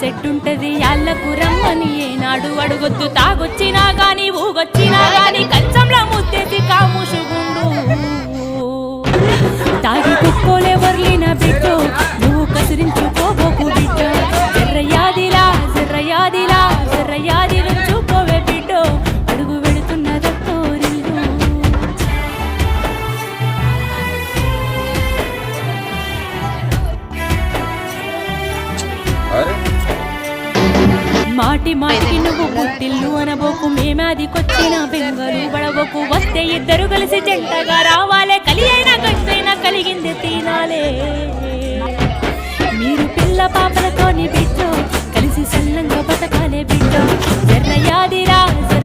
సెట్టుంటది. యాళ్ళకు రమ్మని ఏనాడు అడుగొద్దు. తాగొచ్చినా గాని ఊగొచ్చినా గాని కంచంలో ముత్తేసి కాముషుగుండు తాగి కుక్కోలే వర్లిన బిడ్డో నువ్వు కసిరించుకోబోకు బిడ్డ. జర్రయాదిలా జర్రయాదిలా. మాటి మాటికి నువ్వు పుట్టిల్లు అనబోకు మేమాదికొచ్చిన బెంగలు పడబోకు వస్తే ఇద్దరు కలిసి జంటగా రావాలే కలి అయినా గంటైనా కలిగింది తినాలే మీరు పిల్ల పాపలతోని బిడ్డ కలిసి సల్లంగా బతకాలే బిడ్డ